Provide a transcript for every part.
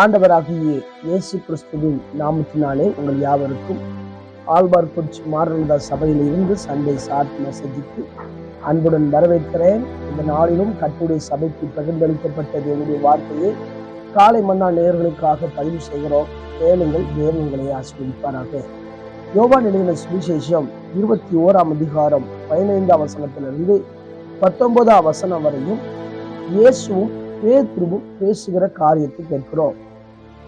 ஆண்டவராகிய இயேசு கிறிஸ்துவின் நாமத்தினாலே உங்கள் யாவருக்கும் ஆழ்வார் குறிச்சி மாரநதா சபையிலிருந்து சண்டை சாட் மெசேஜுக்கு அன்புடன் வரவேற்கிறேன். இந்த நாளிலும் கட்டுடைய சபைக்கு பகிர்ந்தளிக்கப்பட்டது என்னுடைய வார்த்தையை காலை மன்னா நேர்களுக்காக பதிவு செய்கிறோம். கேளுங்கள் தேவங்களை ஆசிரியப்பாராக யோவான் எழுதின சுவிசேஷம் இருபத்தி ஓராம் அதிகாரம் பதினைந்தாம் வசனத்திலிருந்து பத்தொன்பதாம் வசனம் வரையும் இயேசுவும் பேதுருவும் பேசுகிற காரியத்தை கேட்கிறோம்.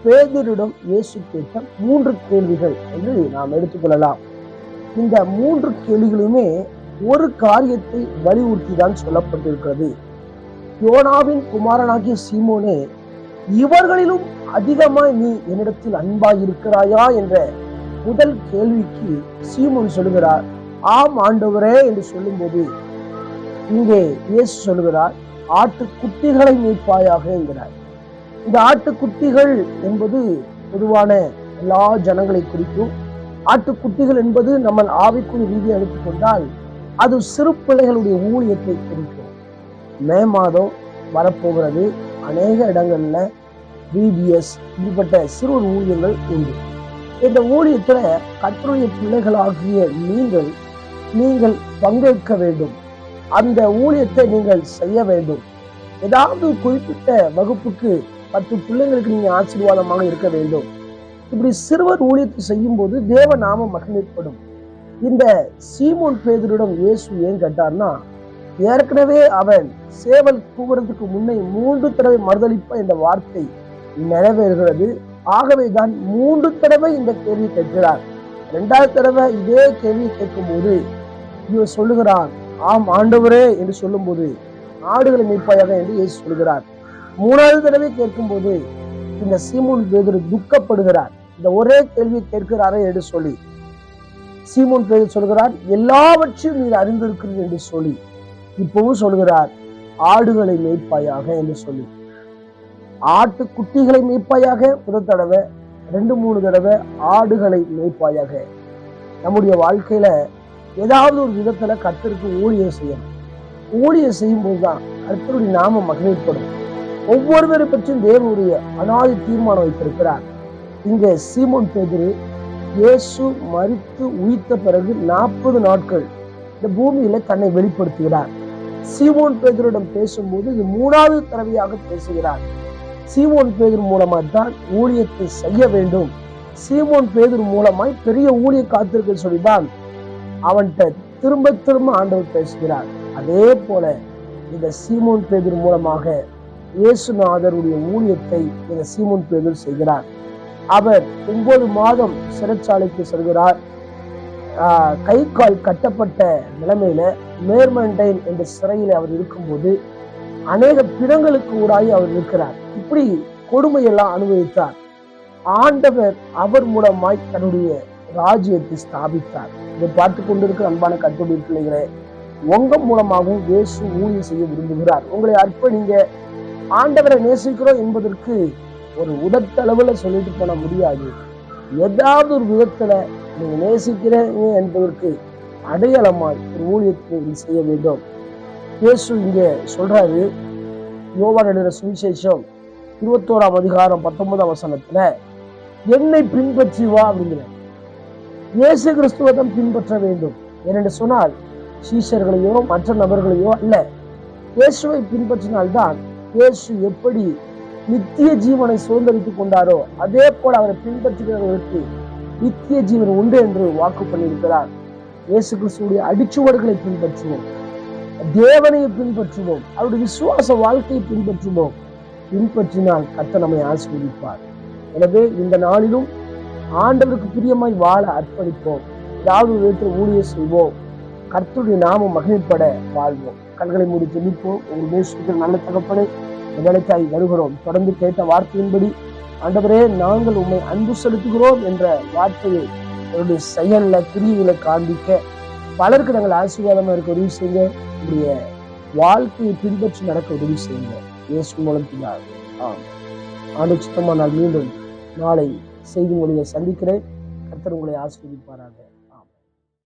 பேதரிடம் இயேசு கேட்ட மூன்று கேள்விகள் என்று நாம் எடுத்துக்கொள்ளலாம். இந்த மூன்று கேள்விகளுமே ஒரு காரியத்தை வலியுறுத்தி தான் சொல்லப்பட்டிருக்கிறது. யோனாவின் குமாரனாகிய சீமோனே இவர்களிலும் அதிகமாய் நீ என்னிடத்தில் அன்பாய் இருக்கிறாயா என்ற முதல் கேள்விக்கு சீமோன் சொல்லுகிறார். ஆம் ஆண்டவரே என்று சொல்லும்போது இங்கே இயேசு சொல்லுகிறார் ஆட்டுக்குட்டிகளை மீட்பாயாக என்கிறார். இந்த ஆட்டுக்குட்டிகள் என்பது பொதுவான எல்லா ஜனங்களை குறிக்கும். ஆட்டுக்குட்டிகள் என்பது நம்ம ஆவிக்குறி ரீதியை எடுத்துக்கொண்டால் அது சிறு பிள்ளைகளுடைய ஊழியத்தை குறிக்கும். மே மாதம் வரப்போகிறது. அநேக இடங்கள்ல பிபிஎஸ் இப்படிப்பட்ட சிறுவர் ஊழியங்கள் உண்டு. இந்த ஊழியத்தில் கற்றுடைய பிள்ளைகளாகிய நீங்கள் நீங்கள் பங்கேற்க வேண்டும். அந்த ஊழியத்தை நீங்கள் செய்ய வேண்டும். ஏதாவது குறிப்பிட்ட வகுப்புக்கு பத்து பிள்ளைங்களுக்கு நீங்க ஆசீர்வாதமாக இருக்க வேண்டும். இப்படி சிறுவர் ஊழியத்தை செய்யும் போது தேவ நாம மகிழ்ப்படும் இந்த சீமோன் பேதரிடம் இயேசு ஏன் கேட்டார்னா ஏற்கனவே அவன் சேவல் கூவுறதுக்கு முன்னே மூன்று தடவை மறுதளிப்ப இந்த வார்த்தை நிறைவேறுகிறது. ஆகவே தான் மூன்று தடவை இந்த கேள்வி கேட்கிறார். இரண்டாவது தடவை இதே கேள்வி கேட்கும் போது இவர் சொல்லுகிறான் ஆம் ஆண்டவரே என்று சொல்லும்போது ஆடுகளை மீட்பாயாக என்று இயேசு சொல்கிறார். மூணாவது தடவை கேட்கும்போது இந்த சீமோன் பேதர் துக்கப்படுகிறார். இந்த ஒரே கேள்வி கேட்கிறாரே என்று சொல்லி சீமோன் பேதர் சொல்கிறார் எல்லாவற்றையும் நீர் அறிந்திருக்கிறது என்று சொல்லி இப்பவும் சொல்கிறார் ஆடுகளை மேய்ப்பாயாக என்று சொல்லி. ஆட்டு குட்டிகளை மேய்ப்பாயாக முதல் தடவை ரெண்டு மூணு தடவை ஆடுகளை மேய்ப்பாயாக நம்முடைய வாழ்க்கையில ஏதாவது ஒரு விதத்துல கத்தருக்கு ஊழியம் செய்யணும். ஊழியம் செய்யும் போதுதான் கர்த்தருடைய நாம மகிழ்ப்படும் ஒவ்வொருவரை பற்றியும் தேவனுடைய அனாதி தீர்மானம் வைத்திருக்கிறார். இங்கே சீமோன் பேதிரு இயேசு மறித்து உயிர்த்த பிறகு நாற்பது நாட்கள் இந்த பூமியில தன்னை வெளிப்படுத்துகிறார். சீமோன் பேதரிடம் பேசும்போது இது மூணாவது தடவையாக பேசுகிறார். சீமோன் பேதர் மூலமா தான் ஊழியத்தை செய்ய வேண்டும். சீமோன் பேதர் மூலமாய் பெரிய ஊழிய காத்திருக்க சொல்லிதான் அவன்கிட்ட திரும்ப திரும்ப ஆண்டவர் பேசுகிறார். அதே போல இந்த சீமோன் பேதர் மூலமாக இயேசுநாதருடைய ஊழியத்தை இந்த சீமோன் பேதர் செய்கிறார். அவர் ஒன்பது மாதம் சிறைச்சாலைக்கு செல்கிறார். ஆஹ் கை கால் கட்டப்பட்ட நிலைமையில மேர்மண்டைன் என்ற சிறையில் அவர் இருக்கும்போது அநேக பிணங்களுக்கு ஊடாகி அவர் இருக்கிறார். இப்படி கொடுமையெல்லாம் அனுபவித்தார். ஆண்டவர் அவர் மூலமாய் தன்னுடைய ராஜ்யத்தை ஸ்தாபித்தார். இதை பார்த்து கொண்டிருக்கிற அன்பான கட்டுடைய பிள்ளைகளே உங்க மூலமாகவும் இயேசு ஊழியம் செய்ய விரும்புகிறார். உங்களை அர்ப்பணிங்க. ஆண்டவரை நேசிக்கிறோம் என்பதற்கு ஒரு உதட்டளவுல சொல்லிட்டு போன முடியாது. ஏதாவது ஒரு விதத்துல நீங்க நேசிக்கிறீங்க என்பதற்கு அடையாளமாய் ஒரு ஊழியத்தை செய்ய வேண்டும். இயேசு இங்க சொல்றாரு யோவான் எழுதுற சுவிசேஷம் இருபத்தோராம் அதிகாரம் பத்தொன்பதாம் வசனத்துல என்னை பின்பற்றி வா அப்படிங்கிற இயேசு கிறிஸ்துவதம் பின்பற்ற வேண்டும். ஏனென்று சொன்னால் சீஷர்களையோ மற்ற நபர்களையோ அல்ல. இயேசுவை பின்பற்றினால்தான் இயேசு எப்படி நித்திய ஜீவனை சுதந்திரித்துக் கொண்டாரோ அதே போல அவரை பின்பற்றுகிறவர்களுக்கு நித்திய ஜீவன் உண்டு என்று வாக்கு பண்ணியிருக்கிறார். இயேசு கிறிஸ்துடைய அடிச்சுவடுகளை பின்பற்றுவோம். தேவனை பின்பற்றுவோம். அவருடைய விசுவாச வாழ்க்கையை பின்பற்றுவோம். பின்பற்றினால் கத்த நம்மை ஆசீர்வதிப்பார். எனவே இந்த நாளிலும் ஆண்டவருக்கு பிரியமாய் வாழ அர்ப்பணிப்போம். ஏதாவது ஒரு விதத்தில் ஊழியம் செய்வோம். கர்த்தருடைய நாமம் மகிழ்ப்பட வாழ்வோம். கண்களை மூடி ஜெபிப்போம். உங்கள் மேசுக்கு நல்ல தகப்பனை வேலைக்காய் வருகிறோம். தொடர்ந்து கேட்ட வார்த்தையின்படி ஆண்டவரே நாங்கள் உண்மை அன்பு செலுத்துகிறோம் என்ற வார்த்தையை அவருடைய செயல்ல கிரியைகளை காண்பிக்க பலருக்கு நாங்கள் ஆசீர்வாதமா இருக்க உதவி செய்யுங்க. உங்களுடைய வாழ்க்கையை பின்பற்றி நடக்க உதவி செய்யுங்க. இயேசு மூலம் ஆண்டு சுத்தமா நான் மீண்டும் நாளை செய்தி மொழியை சந்திக்கிறேன். கர்த்தர் உங்களை ஆஸ்வதிப்பாராக